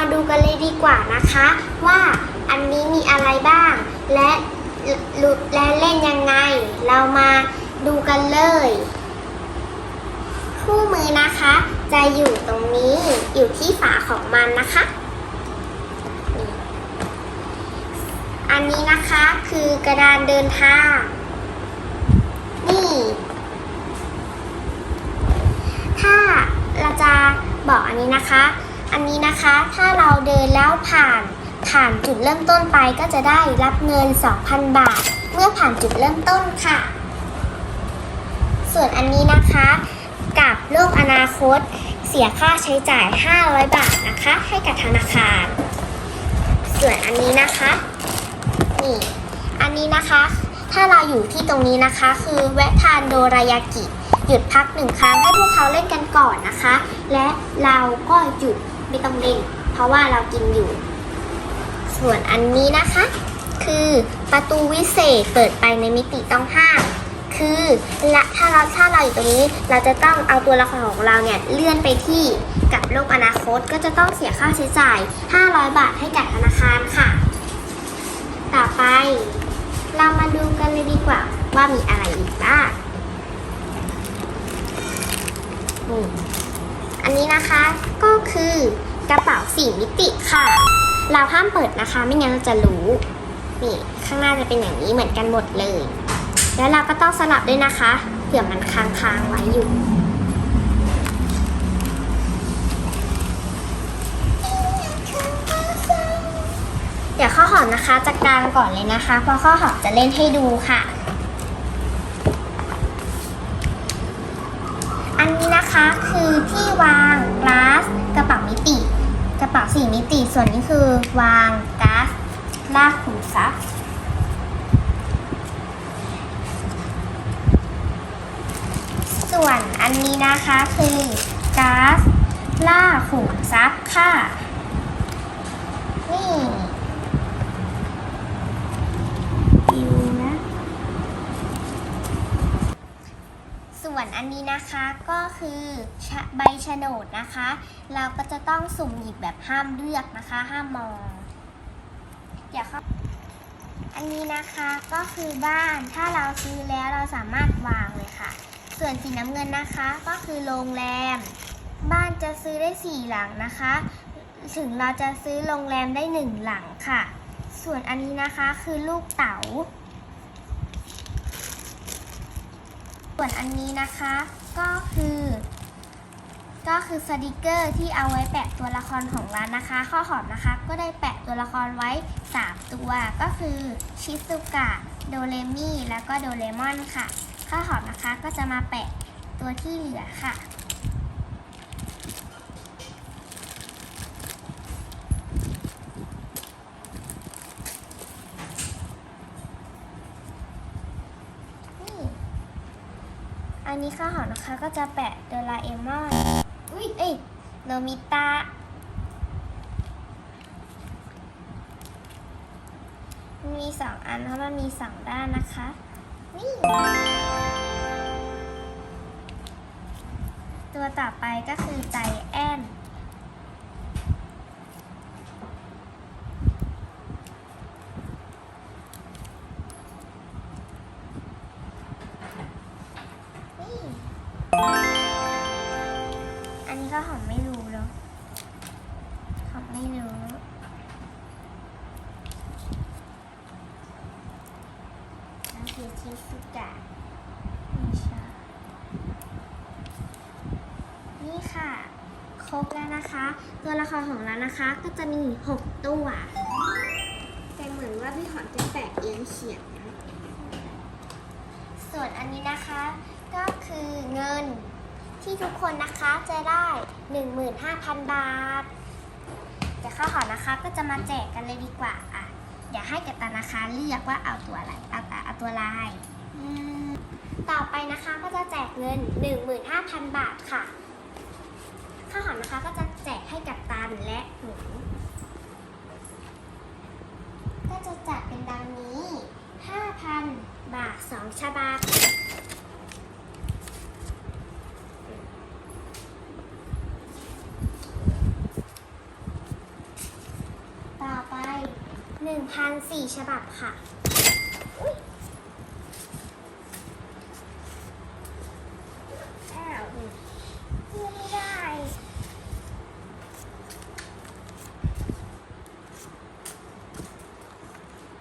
มาดูกันเลยดีกว่านะคะ ว่าอันนี้มีอะไรบ้าง และลุและเล่นยังไง เรามาดูกันเลย คู่มือนะคะ จะอยู่ตรงนี้อยู่ที่ฝาของมันนะคะ อันนี้นะคะคือกระดานเดินทาง นี่ ถ้าเราจะบอกอันนี้นะคะ อันนี้นะคะถ้าเราเดินแล้วผ่านผ่านจุดเริ่มต้นไปก็จะได้รับเงิน 2,000 บาท เมื่อผ่านจุดเริ่มต้นค่ะ ส่วนอันนี้นะคะ กับโลกอนาคต เสียค่าใช้จ่าย 500 บาทนะคะ ให้กับธนาคาร ส่วนอันนี้นะคะนี่อันนี้นะคะ ถ้าเราอยู่ที่ตรงนี้นะคะ คือแวะทานโดรายากิ หยุดพักหนึ่งครั้งให้พวกเขาเล่นกันก่อนนะคะ และเราก็หยุด ไม่ต้องเล่นเพราะว่าเรากินอยู่ ส่วนอันนี้นะคะ คือประตูวิเศษเปิดไปในมิติต้องห้าม คือและถ้าเราถ้าเราอยู่ตรงนี้ เราจะต้องเอาตัวละครของเราเนี่ยเลื่อนไปที่กับโลกอนาคตก็จะต้องเสียค่าใช้จ่าย 500 บาทให้กับธนาคารค่ะ ต่อไป เรามาดูกันเลยดีกว่าว่ามีอะไรอีกบ้างอันนี้นะคะ คือกระเป๋าสี่มิติค่ะ เราห้ามเปิดนะคะ ไม่งั้นเราจะรู้ นี่ข้างหน้าจะเป็นอย่างนี้เหมือนกันหมดเลย แล้วเราก็ต้องสลับด้วยนะคะ เผื่อมันค้างๆไว้อยู่เดี๋ยวข้าวหอมนะคะจะกางก่อนเลยนะคะ เพราะข้าวหอมจะเล่นให้ดูค่ะ อันนี้นะคะคือที่วางก๊าซ สี่มิติ ส่วนนี้คือวางก๊าซลากขุมทรัพย์ส่วนอันนี้นะคะคือก๊าซล่าขุมทรัพย์ค่ะ นี่ดูนะ ส่ วนอันนี้นะคะก็คือใบโฉนดนะคะ เราก็จะต้องสุ่มหยิบแบบห้ามเลือกนะคะ ห้ามมองเดี๋ยวครับอันนี้นะคะก็คือบ้านถ้าเราซื้อแล้วเราสามารถวางเลยค่ะ ส่วนสีน้ำเงินนะคะก็คือโรงแรม บ้านจะซื้อได้สี่หลังนะคะ ถึงเราจะซื้อโรงแรมได้หนึ่งหลังค่ะ ส่วนอันนี้นะคะคือลูกเต๋า ส่วนอันนี้นะคะก็คือ ก็คือสติกเกอร์ที่เอาไว้แปะตัวละครของร้านนะคะ ข้อหอมนะคะ ก็ได้แปะตัวละครไว้ 3 ตัว ก็คือชิซุกะโดเรมี่แล้วก็โดเรมอนค่ะ ข้อหอมนะคะก็จะมาแปะตัวที่เหลือค่ะ อันนี้ข้าวหอมนะคะก็จะแปะโดราเอมอนอุ้ยเอ้ยโนมิตะมีสองอันเพราะมันมีสองด้านนะคะ นี่ตัวต่อไปก็คือใจแอน ค่ะ ครบแล้วนะคะ ตัวละครของเรานะคะก็จะมี 6 ตัว แต่เหมือนว่าพี่หอมจะแปะเอียงเฉียงนะส่วนอันนี้นะคะ ก็คือเงินที่ทุกคนนะคะจะได้ 15,000 บาท เดี๋ยวข้าวหอมนะคะก็จะมาแจกกันเลยดีกว่าอะเดี๋ยวให้กัตานะคะเลือกว่าเอาตัวอะไรเอาแตาเอาตัวลาย ต่อไปนะคะก็จะแจกเงิน 15,000 บาทค่ะ ข้าวหอมนะคะก็จะแจกให้กับตันและหนูก็จะจัดเป็นดังนี้ 5,000 บาทสองฉบับ ต่อไปหนึ่งพันสี่ฉบับค่ะอุ๊ยอ้าวเลือกไม่ได้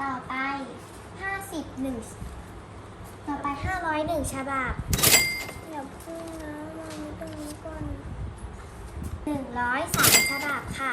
ต่อไปห้า สิบหนึ่งต่อไปห้าร้อยหนึ่งฉบับอย่าพึ่งนะมาตรงนี้ก่อนหนึ่งร้อยสามฉบับค่ะ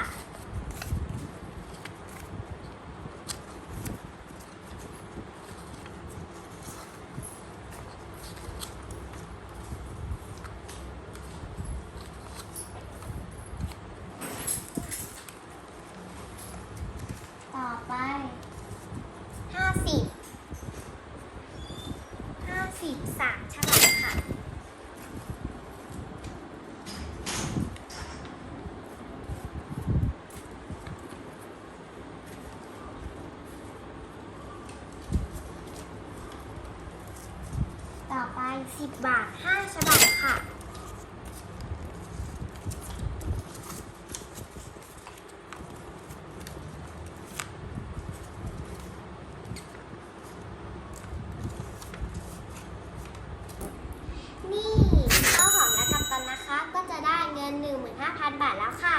80 บาท 5 ฉบับค่ะ นี่ข้าวหอมและกัปตันนะคะ ก็จะได้เงิน 15,000 บาทแล้วค่ะ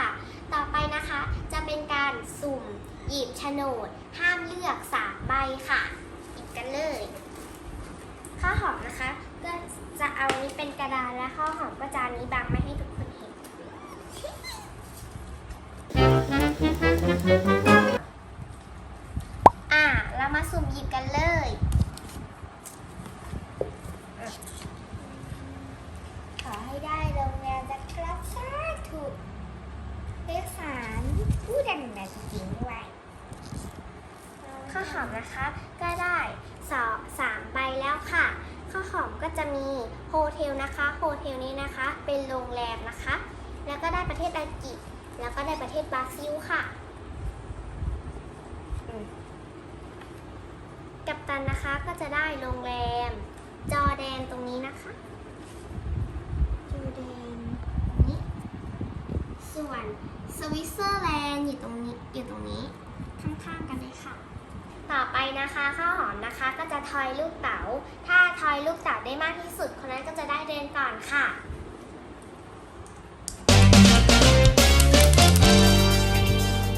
ต่อไปนะคะจะเป็นการสุ่มหยิบโฉนด ห้ามเลือก 3 ใบค่ะ หยิบกันเลยข้าวหอมนะคะ ก็จะเอานี้เป็นกระดาษและข้าวหอมก็จานี้บังไม่ให้ทุกคนเห็น อะเรามาสุ่มหยิบกันเลยขอให้ได้โรงแรมจะกระชาถูกเลขสารผู้ดังดังจริงๆด้วยข้าวหอมนะคะ ก็ได้สองสามใบแล้วค่ะ ข้าวหอมก็จะมีโฮเทลนะคะโฮเทลนี้นะคะ เป็นโรงแรมนะคะ แล้วก็ได้ประเทศอังกฤษแล้วก็ได้ประเทศบราซิลค่ะกัปตันนะคะก็จะได้โรงแรม จอแดนตรงนี้นะคะจูเดนนี้ส่วนสวิตเซอร์แลนด์อยู่ตรงนี้อยู่ตรงนี้ข้างๆกันเลยค่ะ ต่อไปนะคะข้าวหอมนะคะก็จะทอยลูกเต๋า ถ้าทอยลูกเต๋าได้มากที่สุดคนนั้นก็จะได้เดินก่อนค่ะ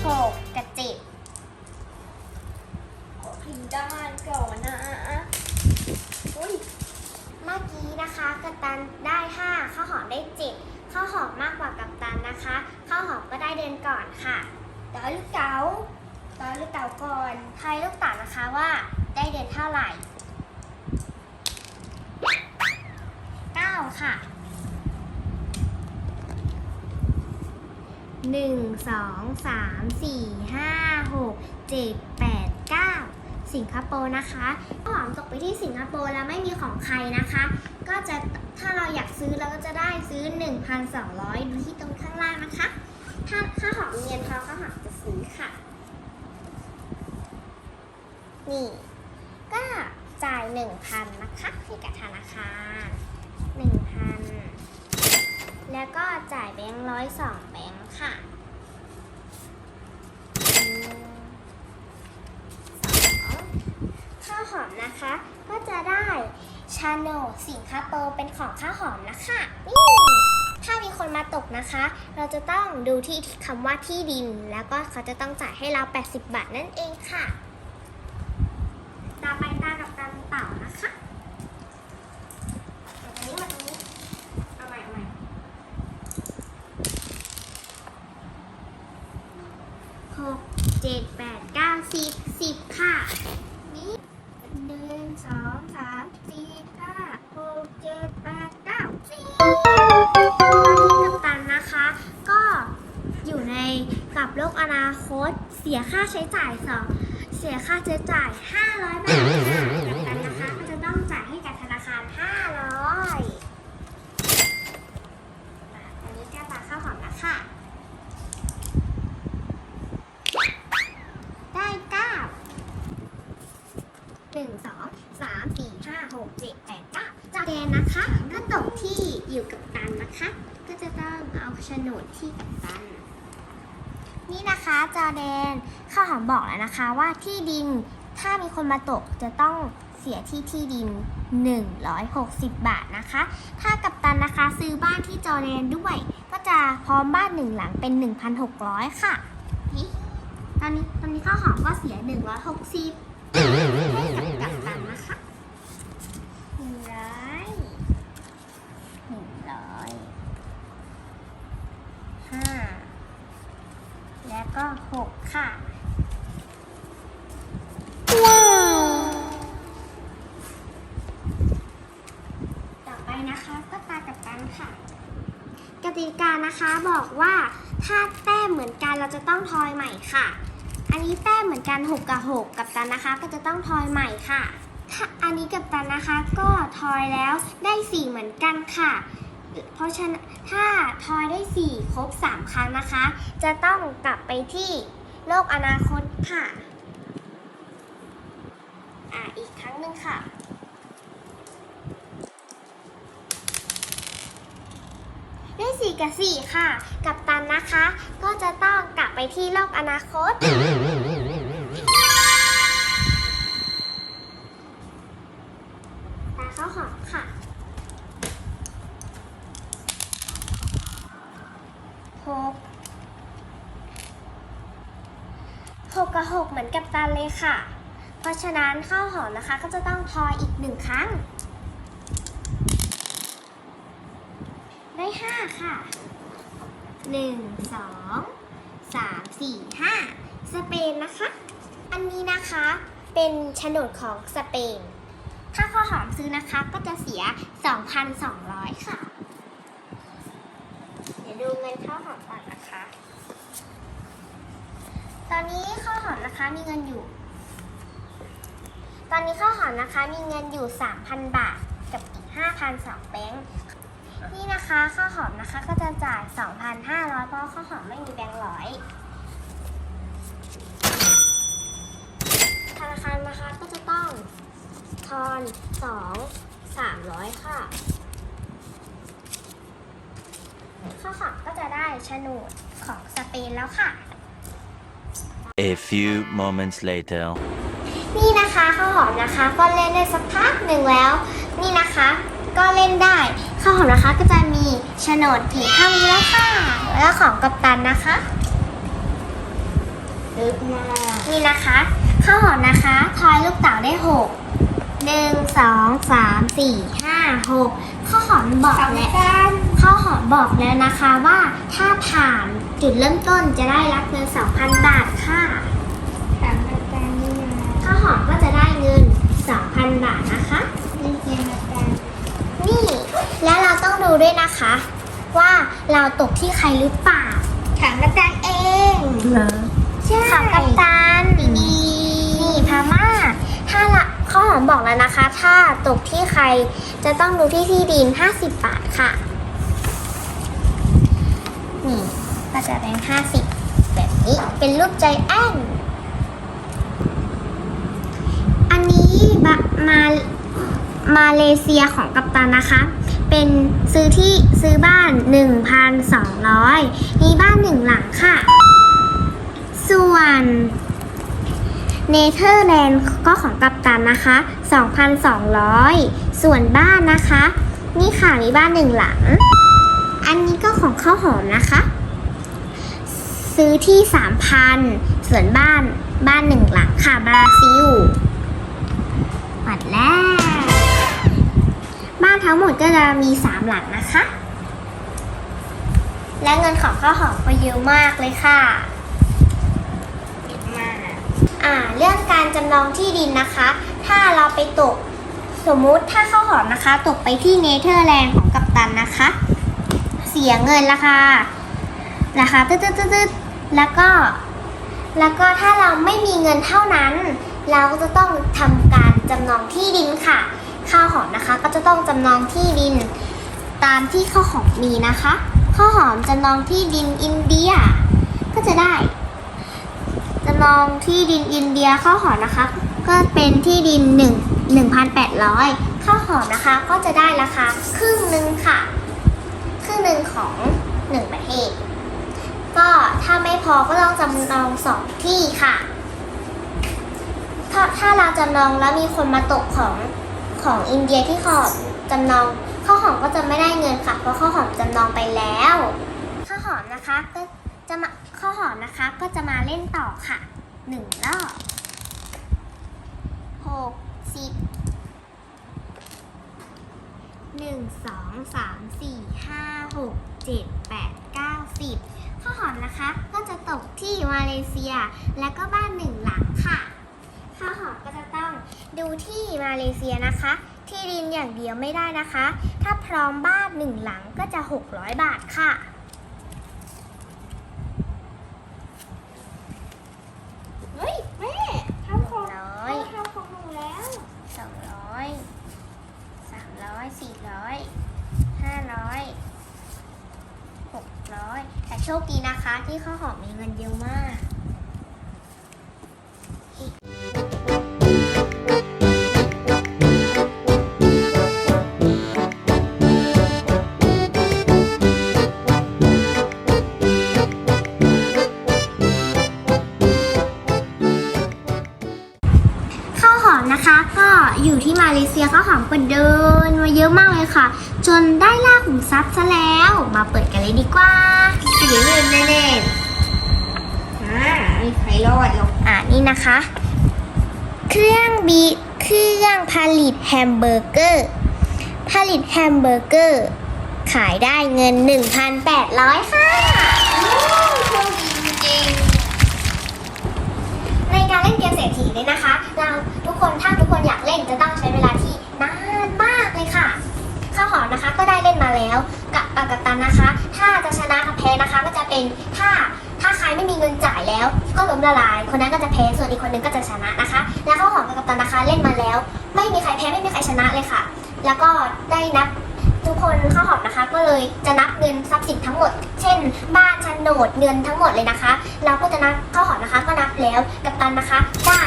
หกกับเจ็ดขอพิมพ์ด้านก่อนนะอุ้ยเมื่อกี้นะคะกัปตันได้ห้าข้าวหอมได้เจ็ดข้าวหอมมากกว่ากัปตันนะคะข้าวหอมก็ได้เดินก่อนค่ะต่อลูกเต๋า ต่อลูกเต๋าก่อนทายลูกเต๋านะคะว่าได้เดินเท่าไหร่เก้าค่ะหนึ่งสองสามสี่ห้าหกเจ็ดแปดเก้าสิงคโปร์นะคะข้าหอมตกไปที่สิงคโปร์แล้วไม่มีของใครนะคะ ก็จะถ้าเราอยากซื้อเราก็จะได้ซื้อ 1,200ดูที่ตรงข้างล่างนะคะ ถ้าข้าหอมเงินพอข้าวหอมจะซื้อค่ะ นี่ ก็จ่าย 1,000 นะคะให้กับธนาคาร1,000 แล้วก็จ่ายแบงค์ร้อยสองแบงค์ค่ะอืมข้าวหอมนะคะ ก็จะได้ชาโนสิงคโปร์เป็นของข้าวหอมนะคะนี่ถ้ามีคนมาตกนะคะ เราจะต้องดูที่คำว่าที่ดิน แล้วก็เขาจะต้องจ่ายให้เรา 80 บาทนั่นเองค่ะต่อไปตากับตันเต่านะคะเอาตรงนี้มาตรงนี้เอาใหม่เอาใหม่หกเจ็ดแปดเก้าสิบสิบค่ะ นี่หนึ่ง สองสามสี่ห้าหกเจ็ดแปดเก้าสิบตอนนี้กัปตันนะคะ ก็อยู่ในกับโลกอนาคต เสียค่าใช้จ่ายสองเสียค่าใช้จ่าย 500 บาทกัปตันนะคะก็จะต้องจ่ายให้กับธนาคาร 500อันนี้แก้วตาข้าวหอมแล้วค่ะ ได้เก้า หนึ่งสองสามสี่ แดนนะคะก็ตก ที่อยู่กับตันนะคะ ก็จะต้องเอาโฉนดที่กับตัน นี่นะคะจอแดนข้าวหอมบอกแล้วนะคะว่าที่ดินถ้ามีคนมาตกจะต้องเสียที่ที่ดิน 160 บาทนะคะ ถ้ากับตันนะคะซื้อบ้านที่จอแดนด้วย ก็จะพร้อมบ้านหนึ่งหลังเป็น 1,600 ค่ะนี่ตอนนี้ตอนนี้ข้าวหอมก็เสีย 160ให้กับกับตันนะคะหนึ่งร้อยหนึ่งร้อยห้า และ ก็หกค่ะ ว้าว ต่อไปนะคะก็ตากับตันค่ะ กติกานะคะบอกว่าถ้าแต้มเหมือนกันเราจะต้องทอยใหม่ค่ะ อันนี้แต้มเหมือนกัน6กับ 6 กับตันนะคะ ก็จะต้องทอยใหม่ค่ะ อันนี้กับตันนะคะก็ทอยแล้วได้ 4 เหมือนกันค่ะ เพราะฉะนั้นถ้าทอยได้ 4 ครบ 3 ครั้งนะคะ จะต้องกลับไปที่โลกอนาคตค่ะ อ่าอีกครั้งหนึ่งค่ะได้สี่กับสี่ค่ะ กับตันนะคะ ก็จะต้องกลับไปที่โลกอนาคต เลยค่ะ เพราะฉะนั้นข้าวหอมนะคะก็จะต้องทอยอีกหนึ่งครั้ง ได้ห้าค่ะหนึ่งสองสามสี่ห้าสเปนนะคะ อันนี้นะคะเป็นโฉนดของสเปน ถ้าข้าวหอมซื้อนะคะก็จะเสีย 2,200 ค่ะ เดี๋ยวดูเงินข้าวหอมก่อนนะคะ ตอนนี้ข้าวหอมนะคะมีเงินอยู่ ตอนนี้ข้าวหอมนะคะมีเงินอยู่ 3,000 บาทกับอีก5,000สองแบงค์นี่นะคะข้าวหอมนะคะก็จะจ่าย 2,500 เพราะข้าวหอมไม่มีแบงค์ร้อยธนาคารนะคะก็จะต้องทอน2 300 ค่ะ ข้าวหอมก็จะได้โฉนดของสเปนแล้วค่ะ A few moments later. นี่นะคะข้าวหอมนะคะก็เล่นได้สักพักหนึ่งแล้ว นี่นะคะก็เล่นได้ข้าวหอมนะคะก็จะมีโฉนดถึงเท่านี้แล้วค่ะแล้วของกัปตันนะคะลึกมากนี่นะคะข้าวหอมนะคะทอยลูกเต๋าได้หกหนึ่งสองสามสี่ห้าหกข้าวหอมบอกแล้วข้าวหอมบอกแล้วนะคะว่าถ้าผ่าน จุดเริ่มต้นจะได้รับเงิน 2,000 บาทค่ะถามอาจารย์นี่นะข้าวหอมก็จะได้เงิน 2,000 บาทนะคะนี่เรียนอาจารย์นี่ และเราต้องดูด้วยนะคะ ว่าเราตกที่ใครหรือเปล่าถามอาจารย์เองเหรอใช่ค่ะกัปตันนี่นี่พม่าถ้าละข้าวหอมบอกแล้วนะคะ ถ้าตกที่ใครจะต้องดูที่ที่ดิน 50 บาทค่ะนี่ ก็จะแบงค์50แบบนี้เป็นรูปใจแอนอันนี้บะมามาเลเซียของกัปตันนะคะ เป็นซื้อที่ซื้อบ้าน 1,200 มีบ้านหนึ่งหลังค่ะ ส่วนเนเธอร์แลนด์ก็ของกัปตันนะคะ 2,200 ส่วนบ้านนะคะ นี่ค่ะมีบ้านหนึ่งหลัง อันนี้ก็ของข้าวหอมนะคะ ซื้อที่ 3,000 ส่วนบ้านบ้านหนึ่งหลังค่ะบราซิลปัดแรกบ้านทั้งหมดก็จะมี 3 หลังนะคะ และเงินของข้าวหอมก็เยอะมากเลยค่ะเด็ดมากอ่าเรื่องการจำนองที่ดินนะคะ ถ้าเราไปตกสมมุติถ้าข้าวหอมนะคะ ตกไปที่เนเธอร์แลนด์ของกัปตันนะคะ เสียเงินราคา ราคาตึ๊ดตึ๊ดตืดตืดแล้วก็ แล้วก็ถ้าเราไม่มีเงินเท่านั้น เราก็จะต้องทำการจำนองที่ดินค่ะ ข้าวหอมนะคะ ก็จะต้องจำนองที่ดิน ตามที่ข้าวหอมมีนะคะ ข้าวหอมจำนองที่ดินอินเดีย ก็จะได้จำนองที่ดินอินเดียข้าวหอมนะคะ ก็เป็นที่ดิน1 1,800 ข้าวหอมนะคะก็จะได้ราคาครึ่งหนึ่งค่ะ ครึ่งหนึ่งของหนึ่งประเทศ ก็ถ้าไม่พอก็ต้องจำนองสองที่ค่ะ ถ้าถ้าเราจำนองแล้วมีคนมาตกของของอินเดียที่ขอบจำนองข้าวหอมก็จะไม่ได้เงินค่ะ เพราะข้าวหอมจำนองไปแล้วข้าวหอมนะคะก็จะมาข้าวหอมนะคะก็จะมาเล่นต่อค่ะหนึ่งรอบหกสิบหนึ่งสองสามสี่ห้าหกเจ็ดแปดเก้าสิบ ข้าวหอมนะคะ ก็จะตกที่มาเลเซีย และก็บ้านหนึ่งหลังค่ะข้าวหอมก็จะต้องดูที่มาเลเซียนะคะ ที่ดินอย่างเดียวไม่ได้นะคะ ถ้าพร้อมบ้านหนึ่งหลังก็จะ 600 บาทค่ะ เฮ้ยแม่ทำของ ร้อย ทำของหนูแล้ว สองร้อยสามร้อยสี่ร้อยห้าร้อยหกร้อยแต่ โชคดีนะคะที่ข้าวหอมมีเงินเยอะมาก เลเซียข้าวหอมก็เดินมาเยอะมากเลยค่ะ จนได้ล่าขุมทรัพย์ซะแล้ว มาเปิดกันเลยดีกว่าสีเงินแน่อ่าไม่ใครรอดหรอกๆอ่านี่นะคะ เครื่องบีเครื่องผลิตแฮมเบอร์เกอร์ ผลิตแฮมเบอร์เกอร์ ขายได้เงิน 1,800 ค่ะ เป็นถ้าถ้าใครไม่มีเงินจ่ายแล้ว ก็ล้มละลาย คนนั้นก็จะแพ้ส่วนอีกคนนึงก็จะชนะนะคะ แล้วข้าวหอมกับกัปตันนะคะเล่นมาแล้ว ไม่มีใครแพ้ไม่มีใครชนะเลยค่ะ แล้วก็ได้นับทุกคนข้าวหอมนะคะก็เลยจะนับเงินทรัพย์สินทั้งหมด เช่น บ้านโฉนดเงินทั้งหมดเลยนะคะ เราก็จะนับข้าวหอมนะคะก็นับแล้วกับตันนะคะได้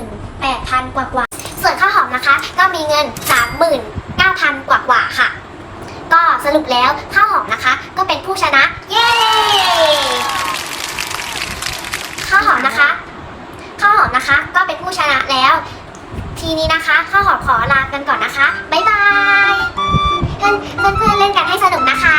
28,000กว่ากว่าส่วนข้าวหอมนะคะ ก็มีเงิน 39,000กว่ากว่าค่ะ ก็สรุปแล้วข้าวหอมนะคะ ก็เป็นผู้ชนะ เย้ข้าวหอมนะคะข้าวหอมนะคะ ก็เป็นผู้ชนะแล้ว ทีนี้นะคะข้าวหอมขอลากันก่อนนะคะบ๊ายบายเพื่อนเพื่อนเล่นกันให้สนุกนะคะ